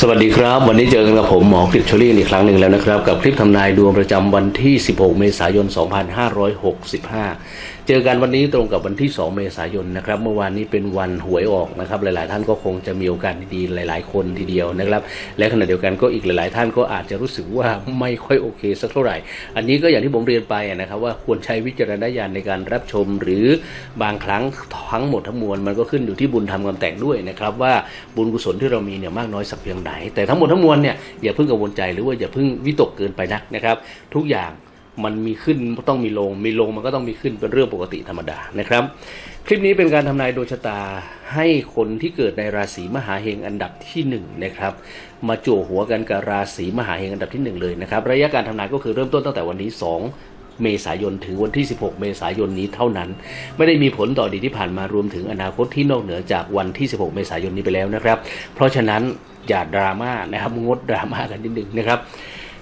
สวัสดีครับ วันนี้เจอกันกับผมหมอกฤษชลี่อีกครั้งหนึ่งแล้วนะครับ กับคลิปทำนายดวงประจำวันที่ 16 เมษายน 2565 เจอกันวันนี้ตรงกับวันที่ 2 เมษายนนะครับ เมื่อวานนี้เป็นวันหวยออกนะครับ หลาย ๆ ท่านก็คงจะมีโอกาสดีๆหลาย ๆ คนทีเดียวนะครับ และขณะเดียวกันก็อีกหลาย ๆ ท่านก็อาจจะรู้สึกว่าไม่ค่อยโอเคสักเท่าไหร่ อันนี้ก็อย่างที่ผมเรียนไปนะครับ ว่าควรใช้วิจารณญาณในการรับชม หรือบางครั้งทั้งหมดทั้งมวลมันก็ขึ้นอยู่ที่บุญทำกรรมแต่งด้วยนะครับว่าบุญกุศลที่เรามีเนี่ยมากน้อยสักเพียงไหนแต่ทั้งหมดทั้งมวลเนี่ยอย่าเพิ่งกังวลใจหรือว่าอย่าเพิ่งวิตกเกินไปนักนะครับ ทุกอย่าง มันมีขึ้นต้องมีลง มีลงมันก็ต้องมีขึ้นเป็นเรื่องปกติธรรมดานะครับ คลิปนี้เป็นการทำนายดวงชะตาให้คนที่เกิดในราศีมหาเฮงอันดับที่หนึ่งนะครับ มาจั่วหัวกันกับราศีมหาเฮงอันดับที่หนึ่งเลยนะครับ ระยะการทำนายก็คือเริ่มต้นตั้งแต่วันนี้ 2เมษายนถึงวันที่ 16 เมษายนนี้เท่านั้น ไม่ได้มีผลต่อดีที่ผ่านมารวมถึงอนาคตที่นอกเหนือจากวันที่ 16 เมษายนนี้ไปแล้วนะครับ เพราะฉะนั้นอย่าดราม่านะครับงดดราม่ากันนิดนึงนะครับ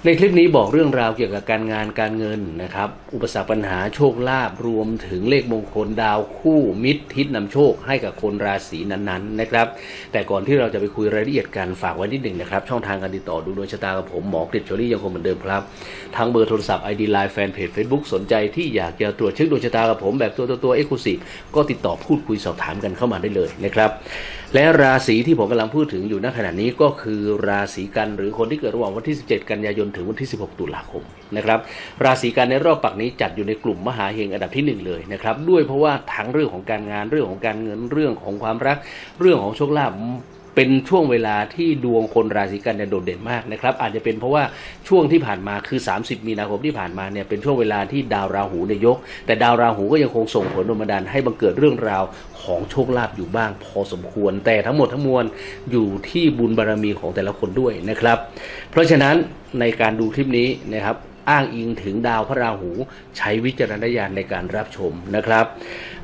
ในคลิปนี้บอกเรื่องราวเกี่ยวกับการงานการเงินนะครับ อุปสรรคปัญหาโชคลาภรวมถึงเลขมงคลดาวคู่มิตรทิศนำโชคให้กับคนราศีนั้นๆนะครับ แต่ก่อนที่เราจะไปคุยรายละเอียดกันฝากไว้นิดหนึ่งนะครับ ช่องทางการติดต่อดูดวงชะตากับผมหมอกฤษชลี่ยังคงเหมือนเดิมครับ ทางเบอร์โทรศัพท์ ID Line แฟนเพจ Facebook สนใจที่อยากจะตรวจเช็คดวงชะตากับผมแบบตัวตัวตัวเอ็กซ์คลูซีฟก็ติดต่อพูดคุยสอบถามกันเข้ามาได้เลยนะครับ และราศีที่ผมกำลังพูดถึงอยู่ณขณะนี้ก็คือราศีกันหรือคนที่เกิดระหว่างวันที่ 17 กันยายนถึงวันที่ 16 ตุลาคมนะครับราศีกันในรอบปักนี้จัดอยู่ในกลุ่มมหาเฮงอันดับที่หนึ่งเลยนะครับด้วยเพราะว่าทั้งเรื่องของการงานเรื่องของการเงินเรื่องของความรักเรื่องของโชคลาภ เป็นช่วงเวลาที่ดวงคนราศีกันเนี่ยโดดเด่นมากนะครับอาจจะเป็นเพราะว่าช่วงที่ผ่านมาคือ 30 มีนาคมที่ผ่านมาเนี่ยเป็นช่วงเวลาที่ดาวราหูเนี่ยยก แต่ดาวราหูก็ยังคงส่งผลโดนบันดาลให้บังเกิดเรื่องราวของโชคลาภอยู่บ้างพอสมควร แต่ทั้งหมดทั้งมวลอยู่ที่บุญบารรมีของแต่ละคนด้วยนะครับ เพราะฉะนั้นในการดูคลิปนี้นะครับอ้างอิงถึงดาวพระราหู ใช้วิจารณญาณในการรับชมนะครับ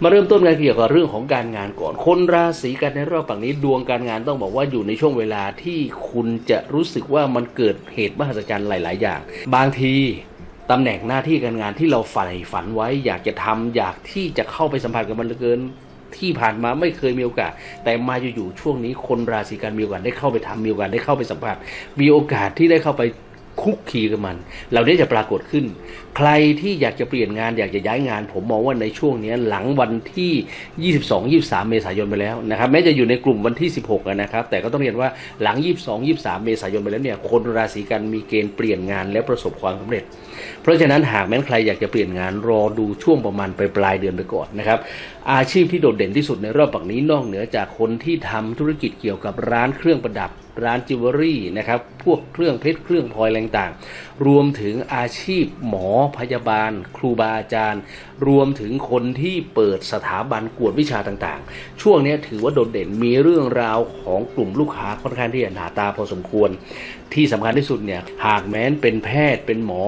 มาเริ่มต้นกันเกี่ยวกับเรื่องของการงานก่อน คนราศีกันในรอบฝั่งนี้ดวงการงานต้องบอกว่าอยู่ในช่วงเวลาที่คุณจะรู้สึกว่ามันเกิดเหตุมหัศจรรย์หลาย ๆ อย่าง บางทีตำแหน่งหน้าที่การงานที่เราใฝ่ฝันไว้ อยากจะทำอยากที่จะเข้าไปสัมผัสกับมันเหลือเกินที่ผ่านมาไม่เคยมีโอกาส แต่มาอยู่ๆช่วงนี้คนราศีกันมีโอกาสได้เข้าไปทำมีโอกาสได้เข้าไปสัมผัส มีโอกาสที่ได้เข้าไป คุกคีกับมันเราได้จะปรากฏขึ้น ใครที่อยากจะเปลี่ยนงานอยากจะย้ายงาน ผมมองว่าในช่วงนี้หลังวันที่ 22 23 เมษายนไปแล้วนะครับแม้จะอยู่ในกลุ่มวันที่ 16นะครับ แต่ก็ต้องเรียนว่าหลัง 22 23 เมษายนไปแล้วเนี่ยคนราศีกันมีเกณฑ์เปลี่ยนงานและประสบความสำเร็จ เพราะฉะนั้นหากแม้นใครอยากจะเปลี่ยนงานรอดูช่วงประมาณปลายปลายเดือนไปก่อนนะครับอาชีพที่โดดเด่นที่สุดในรอบปักนี้นอกเหนือจากคนที่ทำธุรกิจเกี่ยวกับร้านเครื่องประดับร้านจิวเวลรี่นะครับ พวกเครื่องเพชรเครื่องพลอยอะไรต่าง รวมถึงอาชีพหมอพยาบาล ครูบาอาจารย์ รวมถึงคนที่เปิดสถาบันกวดวิชาต่างๆ ช่วงนี้ถือว่าโดดเด่นมีเรื่องราวของกลุ่มลูกค้าค่อนข้างที่จะหนาตาพอสมควร ที่สำคัญที่สุดเนี่ยหากแม้นเป็นแพทย์เป็นหมอ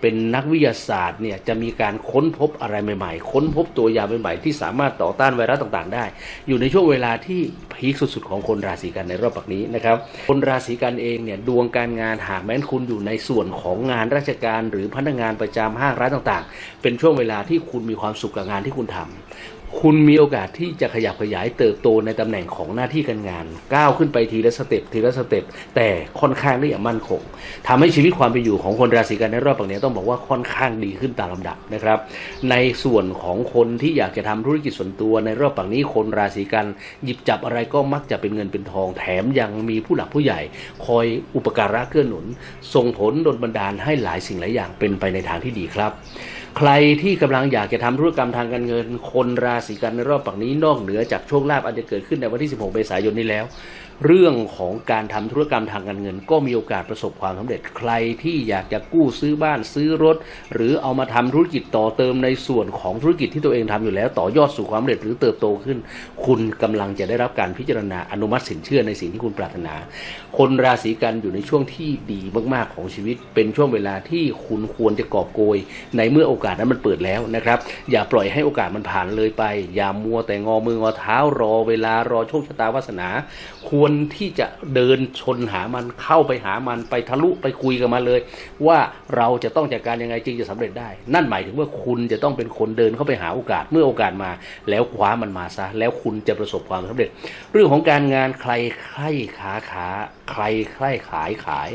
เป็นนักวิทยาศาสตร์เนี่ยจะมีการค้นพบอะไรใหม่ๆ ค้นพบตัวยาใหม่ๆที่สามารถต่อต้านไวรัสต่างๆ ได้ อยู่ในช่วงเวลาที่พีคสุดๆของคนราศีกันในรอบปักนี้นะครับคนราศีกันเองเนี่ยดวงการงานหากแม้นคุณอยู่ในส่วนของงานราชการหรือพนักงานประจำห้างร้านต่าง ๆ เป็นช่วงเวลาที่คุณมีความสุขกับงานที่คุณทำ คุณมีโอกาสที่จะขยับขยายเติบโตในตำแหน่งของหน้าที่การงาน ก้าวขึ้นไปทีละสเต็ปทีละสเต็ปแต่ค่อนข้างที่จะมั่นคงทำให้ชีวิตความเป็นอยู่ของคนราศีกันในรอบปักนี้ต้องบอกว่าค่อนข้างดีขึ้นตามลำดับนะครับ ในส่วนของคนที่อยากจะทำธุรกิจส่วนตัวในรอบปักนี้คนราศีกันหยิบจับอะไรก็มักจะเป็นเงินเป็นทองแถมยังมีผู้หลักผู้ใหญ่ คอยอุปการะเกื้อหนุนส่งผลดลบันดาลให้หลายสิ่งหลายอย่างเป็นไปในทางที่ดีครับ ใครที่กำลังอยากจะทำธุรกรรมทางการเงิน คนราศีกันในรอบปักนี้นอกเหนือจากโชคลาภอาจจะเกิดขึ้นในวันที่ 16 เมษายนนี้แล้ว เรื่องของการทำธุรกรรมทางการเงิน ก็มีโอกาสประสบความสำเร็จใครที่อยากจะกู้ซื้อบ้านซื้อรถ หรือเอามาทำธุรกิจต่อเติมในส่วนของธุรกิจที่ตัวเองทำอยู่แล้ว ต่อยอดสู่ความสำเร็จหรือเติบโตขึ้น คุณกำลังจะได้รับการพิจารณาอนุมัติสินเชื่อในสิ่งที่คุณปรารถนา คนราศีกันอยู่ในช่วงที่ดีมากๆของชีวิต เป็นช่วงเวลาที่คุณควรจะกอบโกย ในเมื่อโอกาสนั้นมันเปิดแล้วนะครับ อย่าปล่อยให้โอกาสมันผ่านเลยไป อย่ามัวแต่งอมืองอเท้ารอเวลารอโชคชะตาวาสนาควรควรที่จะเดินชนหามันเข้าไปหามันไปทะลุไปคุยกับมันเลย ว่าเราจะต้องจัดการยังไงจึงจะสำเร็จได้ นั่นหมายถึงว่าคุณจะต้องเป็นคนเดินเข้าไปหาโอกาสเมื่อโอกาสมา แล้วคว้ามันมาซะแล้วคุณจะประสบความสำเร็จ เรื่องของการงานใครใครขาขาใครใครขายขาย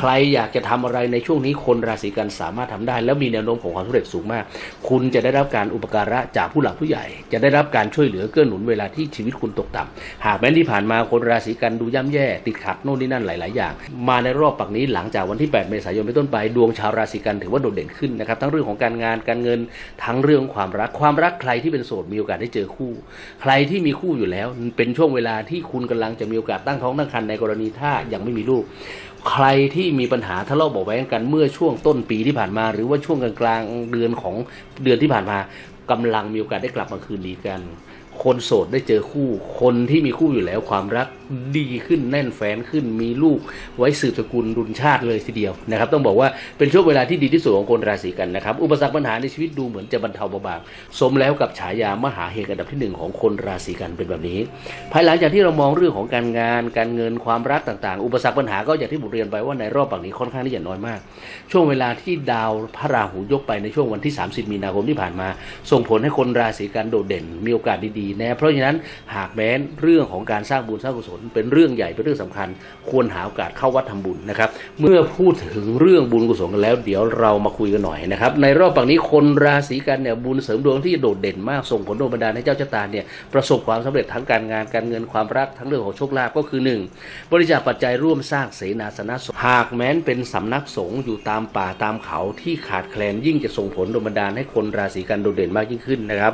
ใครอยากจะทำอะไรในช่วงนี้คนราศีกันสามารถทำได้ แล้วมีแนวโน้มของความสำเร็จสูงมาก คุณจะได้รับการอุปการะจากผู้หลักผู้ใหญ่ จะได้รับการช่วยเหลือเกื้อหนุนเวลาที่ชีวิตคุณตกต่ำหากแม้นที่ผ่านมาคนราศีกันดูย่ำแย่ ติดขัดโน่นนี่นั่นหลาย ๆ อย่าง มาในรอบปักนี้หลังจากวันที่ 8 เมษายนเป็นต้นไป ดวงชาวราศีกันถือว่าโดดเด่นขึ้นนะครับทั้งเรื่องของการงานการเงินทั้งเรื่องความรักความรักใครที่เป็นโสดมีโอกาสได้เจอคู่ ใครที่มีคู่อยู่แล้วเป็นช่วงเวลาที่คุณกำลังจะมีโอกาสตั้งท้องตั้งครรภ์ในกรณีถ้ายังไม่มีลูก ใครที่มีปัญหาทะเลาะเบาแว้งกันเมื่อช่วงต้นปีที่ผ่านมา หรือว่าช่วงกลางๆเดือนของเดือนที่ผ่านมากำลังมีโอกาสได้กลับมาคืนดีกัน คนโสดได้เจอคู่ คนที่มีคู่อยู่แล้วความรักดีขึ้นแน่นแฟนขึ้นมีลูกไว้สืบสกุลรุนชาติเลยทีเดียวนะครับ ต้องบอกว่าเป็นช่วงเวลาที่ดีที่สุดของคนราศีกันนะครับ อุปสรรคปัญหาในชีวิตดูเหมือนจะบรรเทาเบาบางสมแล้วกับฉายามหาเฮงอันดับที่หนึ่งของคนราศีกันเป็นแบบนี้ ภายหลังจากที่เรามองเรื่องของการงาน การเงินความรักต่างๆ อุปสรรคปัญหาก็อย่างที่ผมเรียนไปว่าในรอบปักนี้ค่อนข้างที่จะน้อยมาก ช่วงเวลาที่ดาวพระราหูยกไปในช่วงวันที่ 30 มีนาคมที่ผ่านมา ส่งผลให้คนราศีกันโดดเด่น มีโอกาสดีๆนะเพราะฉะนั้นหากแม้นเรื่องของการสร้างบุญสร้างกุศลเป็นเรื่องใหญ่เป็นเรื่องสำคัญ ควรหาโอกาสเข้าวัดทำบุญนะครับ เมื่อพูดถึงเรื่องบุญกุศลกันแล้ว เดี๋ยวเรามาคุยกันหน่อยนะครับ ในรอบปักนี้คนราศีกันเนี่ยบุญเสริมดวงที่โดดเด่นมากส่งผลโดนบันดาลให้เจ้าชะตาเนี่ยประสบความสำเร็จทั้งการงานการเงินความรักทั้งเรื่องของโชคลาภก็คือหนึ่งบริจาคปัจจัยร่วมสร้างเสนาสนะสงฆ์หากแม้นเป็นสำนักสงฆ์อยู่ตามป่าตามเขาที่ขาดแคลนยิ่งจะส่งผลโดนบันดาลให้คนราศีกันโดดเด่นมากยิ่งขึ้นนะครับ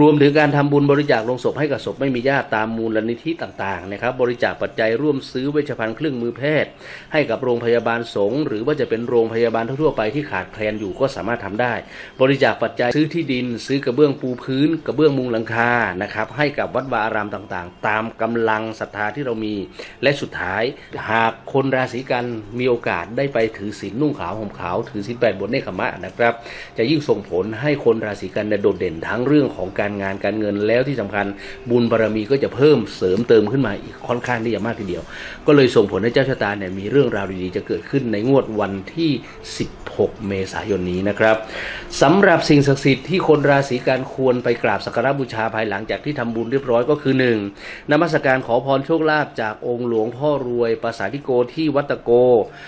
รวมถึงการทำบุญบริจาคลงศพให้กับศพไม่มีญาติตามมูลนิธิต่างๆนะครับ บริจาคปัจจัยร่วมซื้อเวชภัณฑ์เครื่องมือแพทย์ ให้กับโรงพยาบาลสงฆ์หรือว่าจะเป็นโรงพยาบาลทั่วๆไปที่ขาดแคลนอยู่ก็สามารถทำได้ บริจาคปัจจัยซื้อที่ดิน ซื้อกระเบื้องปูพื้น กระเบื้องมุงหลังคานะครับให้กับวัดวาอารามต่างๆ ตามกำลังศรัทธาที่เรามี และสุดท้ายหากคนราศีกันมีโอกาสได้ไปถือศีลนุ่งขาวห่มขาว ถือศีลแปดบนเนคขมะนะครับ จะยิ่งส่งผลให้คนราศีกันโดดเด่นทั้งเรื่องของการงานการเงินแล้วที่สำคัญบุญบารมีก็จะเพิ่มเสริมเติมขึ้นมาอีกค่อนข้างที่จะมากทีเดียว ก็เลยส่งผลให้เจ้าชะตาเนี่ยมีเรื่องราวดีๆจะเกิดขึ้นในงวดวันที่ 16 เมษายนนี้นะครับสำหรับสิ่งศักดิ์สิทธิ์ที่คนราศีกันควรไปกราบสักการะบูชาภายหลังจากที่ทำบุญเรียบร้อยก็คือ 1. นมัสการขอพรโชคลาภจากองค์หลวงพ่อรวยปราสาทธิโกที่วัดตะโก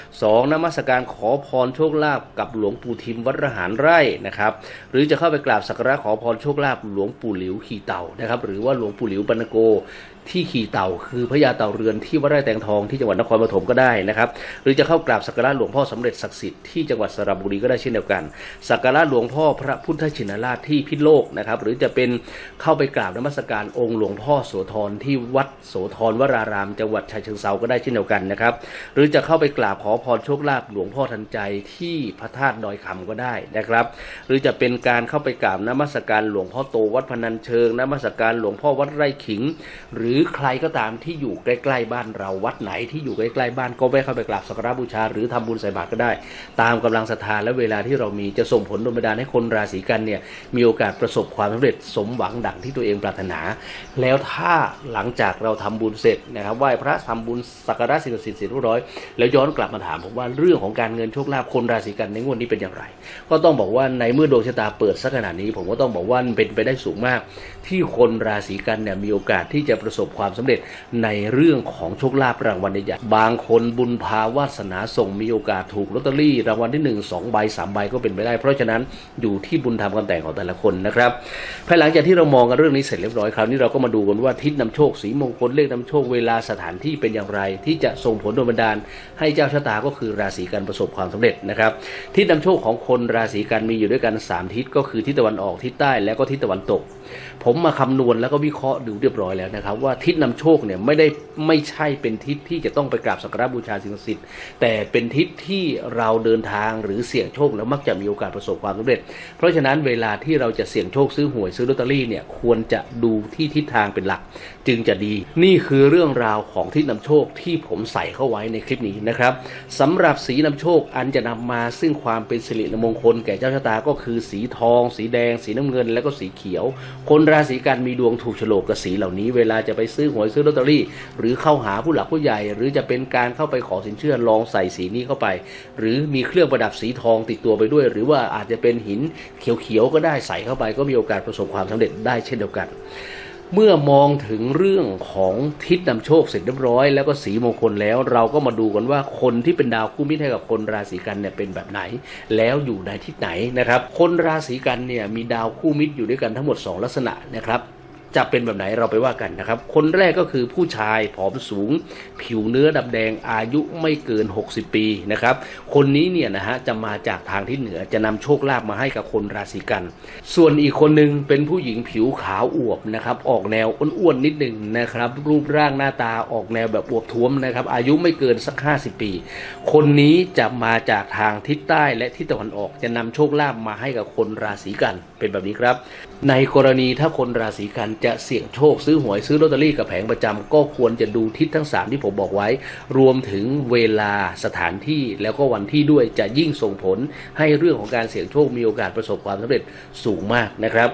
2. นมัสการขอพรโชคลาภกับหลวงปู่ทิมวัดระหารไร่นะครับหรือจะเข้าไปกราบสักการะขอพรโชคลาภหลวงปู่หลิวขี่เต่านะครับหรือว่าหลวงปู่หลิวปนโก ที่ขี่เต่าคือพญาเต่าเรือนที่วัดไร่แตงทองที่จังหวัดนครปฐมก็ได้นะครับ หรือจะเข้ากราบสักการะหลวงพ่อสำเร็จศักดิ์สิทธิ์ที่จังหวัดสระบุรีก็ได้เช่นเดียวกันสักการะหลวงพ่อพระพุทธชินราชที่พิษโลกนะครับ หรือจะเป็นเข้าไปกราบนมัสการองค์หลวงพ่อโสธรที่วัดโสธรวราราม จังหวัดชายเชิงเซาก็ได้เช่นเดียวกันนะครับ หรือจะเข้าไปกราบขอพรโชคลาภหลวงพ่อทันใจที่พระธาตุดอยคำก็ได้นะครับ หรือจะเป็นการเข้าไปกราบนมัสการหลวงพ่อโตวัดพนัญเชิงนมัสการหลวงพ่อวัดไร่ขิง หรือือใครก็ตามที่อยู่ใกล้ๆบ้านเราวัดไหนที่อยู่ใกล้ๆบ้านก็แวะเข้าไปกราบสักการะบูชา หรือทำบุญใส่บาตรก็ได้ ตามกำลังศรัทธาและเวลาที่เรามีจะส่งผลดลบันดาลให้คนราศีกันเนี่ยมีโอกาสประสบความสำเร็จสมหวังดังที่ตัวเองปรารถนา แล้วถ้าหลังจากเราทำบุญเสร็จนะครับไหว้พระทำบุญสักการะสิ่งศักดิ์สิทธิ์เสร็จเรียบร้อยแล้วย้อนกลับมาถามผมว่าเรื่องของการเงินโชคลาภคนราศีกันในงวดนี้เป็นอย่างไร ก็ต้องบอกว่าในเมื่อดวงชะตาเปิดสักขนาดนี้ ผมก็ต้องบอกว่ามันเป็นไปได้สูงมาก ที่คนราศีกันเนี่ยมีโอกาสที่จะประสบบความสำเร็จในเรื่องของโชคลาภรางวัลใหญ่บางคนบุญภาวาสนาส่งมีโอกาสถูกลอตเตอรี่รางวัลที่หนึ่งสองใบสามใบก็เป็นไปได้ เพราะฉะนั้นอยู่ที่บุญทำกันแต่งของแต่ละคนนะครับภายหลังจากที่เรามองกันเรื่องนี้เสร็จเรียบร้อยคราวนี้เราก็มาดูกันว่าทิศนำโชคสีมงคลเลขนำโชคเวลาสถานที่เป็นอย่างไร ที่จะส่งผลโดนบันดาล ให้เจ้าชะตาก็คือราศีกันประสบความสำเร็จนะครับทิศนำโชคของคนราศีกันมีอยู่ด้วยกันสามทิศก็คือทิศตะวันออกทิศใต้และก็ทิศตะวันตก ผมมาคำนวณแล้วก็วิเคราะห์ดูเรียบร้อยแล้วนะครับ ว่าทิศนำโชคเนี่ยไม่ได้ไม่ใช่เป็นทิศที่จะต้องไปกราบสักการะบูชาสิ่งศักดิ์สิทธิ์แต่เป็นทิศที่เราเดินทางหรือเสี่ยงโชคแล้วมักจะมีโอกาสประสบความสำเร็จ เพราะฉะนั้นเวลาที่เราจะเสี่ยงโชคซื้อหวยซื้อลอตเตอรี่เนี่ยควรจะดูที่ทิศทางเป็นหลัก จึงจะดี นี่คือเรื่องราวของทิศนำโชคที่ผมใส่เข้าไว้ในคลิปนี้นะครับสำหรับสีนำโชคอันจะนำมาซึ่งความเป็นสิริมงคลแก่เจ้าชะตาก็คือสีทอง สีแดง สีน้ำเงิน และก็สีเขียวคนราศีกันมีดวงถูกโฉลกกับสีเหล่านี้ เวลาจะไปซื้อหวยซื้อลอตเตอรี่ หรือเข้าหาผู้หลักผู้ใหญ่ หรือจะเป็นการเข้าไปขอสินเชื่อลองใส่สีนี้เข้าไป หรือมีเครื่องประดับสีทองติดตัวไปด้วย หรือว่าอาจจะเป็นหินเขียวๆก็ได้ใส่เข้าไป ก็มีโอกาสประสบความสำเร็จได้เช่นเดียวกัน เมื่อมองถึงเรื่องของทิศนำโชคเสร็จเรียบร้อย แล้วก็สีมงคลแล้ว เราก็มาดูกันว่าคนที่เป็นดาวคู่มิตรให้กับคนราศีกันเนี่ยเป็นแบบไหน แล้วอยู่ในทิศไหนนะครับ คนราศีกันเนี่ยมีดาวคู่มิตรอยู่ด้วยกันทั้งหมด 2 ลักษณะนะครับ จะเป็นแบบไหนเราไปว่ากันนะครับ คนแรกก็คือผู้ชายผอมสูง ผิวเนื้อดำแดงอายุไม่เกิน 60 ปีนะครับ คนนี้เนี่ยนะฮะจะมาจากทางที่เหนือจะนำโชคลาภมาให้กับคนราศีกัน ส่วนอีกคนหนึ่งเป็นผู้หญิงผิวขาวอวบนะครับ ออกแนวอ้วนๆนิดหนึ่งนะครับ รูปร่างหน้าตาออกแนวแบบอวบท้วมนะครับ อายุไม่เกินสัก 50 ปี คนนี้จะมาจากทางทิศใต้และทิศตะวันออกจะนำโชคลาภมาให้กับคนราศีกัน เป็นแบบนี้ครับ ในกรณีถ้าคนราศีกันจะเสี่ยงโชคซื้อหวยซื้อลอตเตอรี่กับแผงประจำก็ควรจะดูทิศทั้ง 3 ที่ผมบอกไว้ รวมถึงเวลาสถานที่แล้วก็วันที่ด้วยจะยิ่งส่งผลให้เรื่องของการเสี่ยงโชคมีโอกาสประสบความสำเร็จสูงมากนะครับ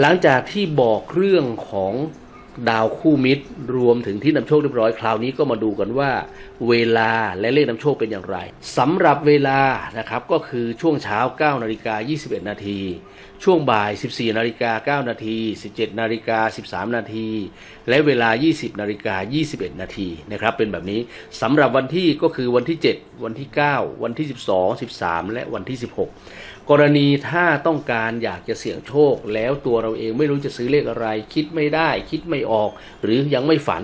หลังจากที่บอกเรื่องของ ดาวคู่มิตรรวมถึงที่นำโชคเรียบร้อยคราวนี้ก็มาดูกันว่า เวลาและเลขนำโชคเป็นอย่างไรสำหรับเวลานะครับก็คือช่วงเช้า9นาฬิกา21 นาทีช่วงบ่าย 14นาฬิกา9นาที17นาฬิกา13 นาทีและเวลา 20นาฬิกา21 นาทีนะครับเป็นแบบนี้สำหรับวันที่ก็คือวันที่ 7 วันที่ 9 วันที่ 12 13 และวันที่ 16 กรณีถ้าต้องการอยากจะเสี่ยงโชค แล้วตัวเราเองไม่รู้จะซื้อเลขอะไร คิดไม่ได้ คิดไม่ออก หรือยังไม่ฝัน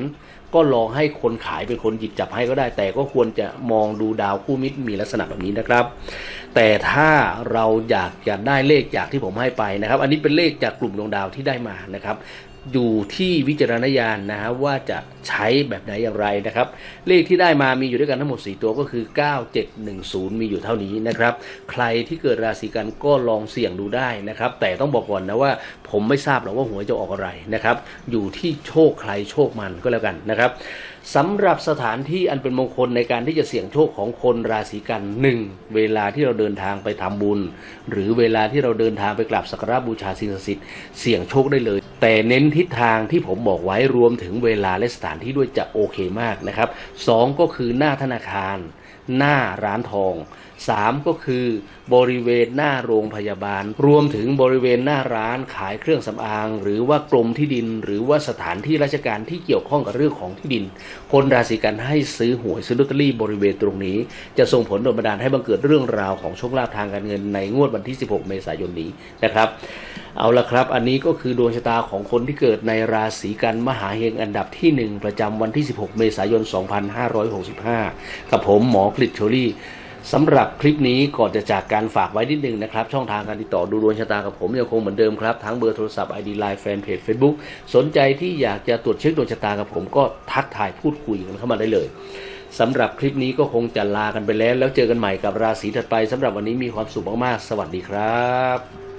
ก็ลองให้คนขายเป็นคนหยิบจับให้ก็ได้ แต่ก็ควรจะมองดูดาวคู่มิตรมีลักษณะแบบนี้นะครับ แต่ถ้าเราอยากจะได้เลขจากที่ผมให้ไปนะครับ อันนี้เป็นเลขจากกลุ่มดวงดาวที่ได้มานะครับ อยู่ที่วิจารณญาณนะฮะว่าจะใช้แบบไหนอย่างไรนะครับ เลขที่ได้มามีอยู่ด้วยกันทั้งหมด 4 ตัวก็คือ 9710 มีอยู่เท่านี้นะครับ ใครที่เกิดราศีกันก็ลองเสี่ยงดูได้นะครับ แต่ต้องบอกก่อนนะว่า ผมไม่ทราบหรอกว่าหวยจะออกอะไรนะครับ อยู่ที่โชคใครโชคมันก็แล้วกันนะครับ สำหรับสถานที่อันเป็นมงคลในการที่จะเสี่ยงโชคของคนราศีกันหนึ่งเวลาที่เราเดินทางไปทำบุญ หรือเวลาที่เราเดินทางไปกราบสักการะบูชาสิ่งศักดิ์สิทธิ์เสี่ยงโชคได้เลย แต่เน้นทิศทางที่ผมบอกไว้รวมถึงเวลาและสถานที่ด้วยจะโอเคมากนะครับสองก็คือหน้าธนาคาร หน้าร้านทอง 3ก็คือบริเวณหน้าโรงพยาบาล รวมถึงบริเวณหน้าร้านขายเครื่องสำอาง หรือว่ากรมที่ดิน หรือว่าสถานที่ราชการที่เกี่ยวข้องกับเรื่องของที่ดิน คนราศีกันให้ซื้อหวยซื้อลอตเตอรี่บริเวณตรงนี้ จะส่งผลโดนบันดาลให้บังเกิดเรื่องราวของโชคลาภทางการเงินในงวดวันที่ 16 เมษายนนี้นะครับ เอาละครับ อันนี้ก็คือดวงชะตาของคนที่เกิดในราศีกันมหาเฮงอันดับที่ 1 ประจำวันที่ 16 เมษายน 2565 กับผมหมอกฤษโชลี่ สำหรับคลิปนี้ก่อนจะจากการฝากไว้นิดนึงนะครับ ช่องทางการติดต่อดูดวงชะตากับผมยังคงเหมือนเดิมครับ ทั้งเบอร์โทรศัพท์ ID Line แฟนเพจ Facebook สนใจที่อยากจะตรวจเช็คดวงชะตากับผมก็ทักทายพูดคุยกันเข้ามาได้เลยสำหรับคลิปนี้ก็คงจะลากันไปแล้ว แล้วเจอกันใหม่กับราศีถัดไปสำหรับวันนี้มีความสุขมากๆ สวัสดีครับ